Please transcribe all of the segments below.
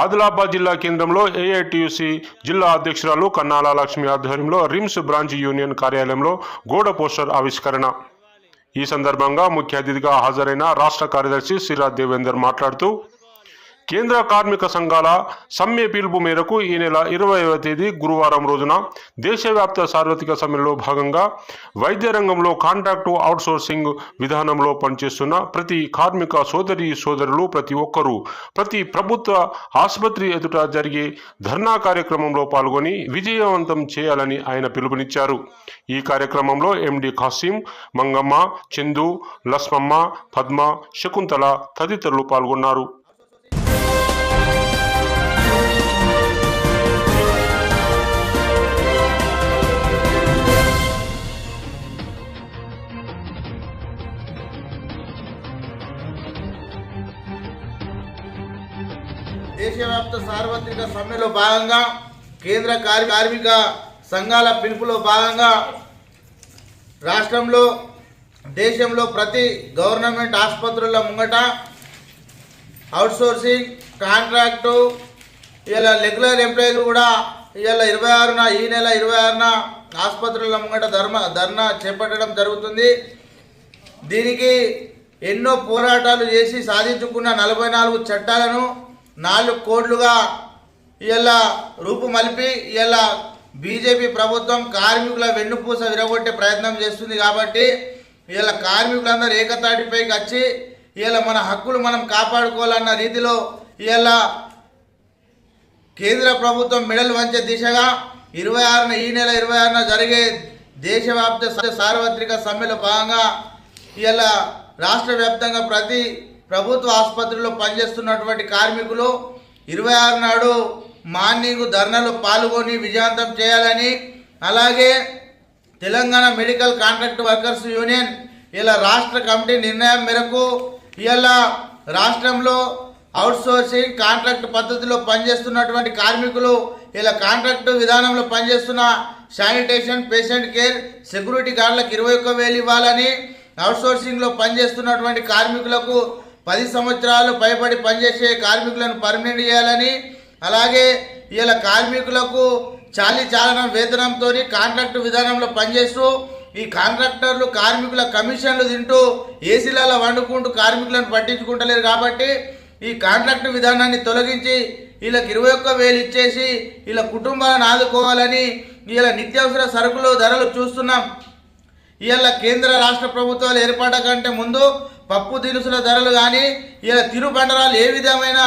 ఆదిలాబాద్ జిల్లా కేంద్రంలో ఏఐటియుసి జిల్లా అధ్యక్షురాలు కన్నాల లక్ష్మి ఆధ్వర్యంలో రిమ్స్ బ్రాంచ్ యూనియన్ కార్యాలయంలో గోడ పోస్టర్ ఆవిష్కరణ. ఈ సందర్భంగా ముఖ్య అతిథిగా హాజరైన రాష్ట్ర కార్యదర్శి సిరా దేవేందర్ మాట్లాడుతూ కేంద్ర కార్మిక సంఘాల సమ్మె పిలుపు మేరకు ఈ నెల ఇరవైవ తేదీ గురువారం రోజున దేశవ్యాప్త సార్వత్రిక సమ్మెలో భాగంగా వైద్య రంగంలో కాంట్రాక్టు అవుట్సోర్సింగ్ విధానంలో పనిచేస్తున్న ప్రతి కార్మిక సోదరి సోదరులు ప్రతి ఒక్కరూ ప్రతి ప్రభుత్వ ఆసుపత్రి ఎదుట జరిగే ధర్నా కార్యక్రమంలో పాల్గొని విజయవంతం చేయాలని ఆయన పిలుపునిచ్చారు. ఈ కార్యక్రమంలో ఎండి ఖాసిం మంగమ్మ చందు లస్మమ్మ పద్మ శకుంతల తదితరులు పాల్గొన్నారు. దేశవ్యాప్త సార్వత్రిక సమ్మెలో భాగంగా కేంద్ర కార్మిక సంఘాల పిలుపులో భాగంగా రాష్ట్రంలో దేశంలో ప్రతి గవర్నమెంట్ ఆసుపత్రుల ముంగట అవుట్సోర్సింగ్ కాంట్రాక్టు ఇలా రెగ్యులర్ ఎంప్లాయీలు కూడా ఇవాళ ఇరవై ఆరున ఈ నెల ఇరవై ఆరున ఆసుపత్రుల ముంగట ధర్మ ధర్నా చేపట్టడం జరుగుతుంది. దీనికి ఎన్నో పోరాటాలు చేసి సాధించుకున్న నలభై నాలుగు చట్టాలను నాలుగు కోట్లుగా ఇలా రూపు మలిపి ఇలా బీజేపీ ప్రభుత్వం కార్మికుల వెన్నుపూస విరగొట్టే ప్రయత్నం చేస్తుంది కాబట్టి ఇలా కార్మికులందరూ ఏకతాటిపైకి వచ్చి ఇలా మన హక్కులు మనం కాపాడుకోవాలన్న రీతిలో ఇలా కేంద్ర ప్రభుత్వం మెడల్ వంచే దిశగా ఇరవై ఆరున ఈ నెల ఇరవై ఆరున జరిగే దేశవ్యాప్త సార్వత్రిక సమ్మెలో భాగంగా ఇలా రాష్ట్ర వ్యాప్తంగా ప్రతి ప్రభుత్వ ఆసుపత్రిలో పనిచేస్తున్నటువంటి కార్మికులు ఇరవై ఆరు నాడు మార్నింగ్ ధర్నాలో పాల్గొని విజయవంతం చేయాలని అలాగే Telangana medical contract workers union ఇలా రాష్ట్ర కమిటీ నిర్ణయం మేరకు ఇలా రాష్ట్రంలో అవుట్సోర్సింగ్ కాంట్రాక్ట్ పద్ధతిలో పనిచేస్తున్నటువంటి కార్మికులు ఇలా కాంట్రాక్ట్ విధానంలో పనిచేస్తున్న శానిటేషన్ పేషెంట్ కేర్ సెక్యూరిటీ గార్డులకు ఇరవై ఒక్క వేలు ఇవ్వాలని అవుట్సోర్సింగ్లో పనిచేస్తున్నటువంటి కార్మికులకు పది సంవత్సరాలు పైబడి పనిచేసే కార్మికులను పర్మనెంట్ చేయాలని అలాగే ఇలా కార్మికులకు చాలీ చాలనం వేతనంతో కాంట్రాక్ట్ విధానంలో పనిచేస్తూ ఈ కాంట్రాక్టర్లు కార్మికుల కమిషన్లు తింటూ ఏసీలలో వండుకుంటూ కార్మికులను పట్టించుకుంటలేరు కాబట్టి ఈ కాంట్రాక్ట్ విధానాన్ని తొలగించి వీళ్ళకి ఇరవై ఒక్క వేలు ఇచ్చేసి వీళ్ళ కుటుంబాలను ఆదుకోవాలని వీళ్ళ నిత్యావసర సరుకులు ధరలు చూస్తున్నాం. ఇవాళ కేంద్ర రాష్ట్ర ప్రభుత్వాలు ఏర్పడకంటే ముందు పప్పు దినుసుల ధరలు కానీ ఇలా తిరుబండరాలు ఏ విధమైన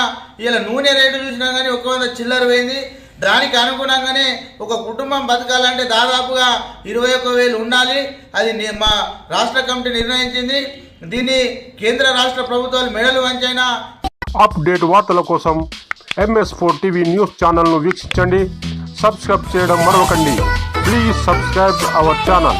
ఇలా నూనె రేటు చూసినా కానీ ఒక వంద చిల్లర పోయింది. దానికి అనుగుణంగానే ఒక కుటుంబం బతకాలంటే దాదాపుగా ఇరవై ఒక్క వేలు ఉండాలి. అది మా రాష్ట్ర కమిటీ నిర్ణయించింది. దీన్ని కేంద్ర రాష్ట్ర ప్రభుత్వాలు మెడలు వంచైనా అప్డేట్ వార్తల కోసం ఎంఎస్ ఫోర్ టీవీ న్యూస్ ఛానల్ను వీక్షించండి. సబ్స్క్రైబ్ చేయడం మరొకండి. Please subscribe our channel.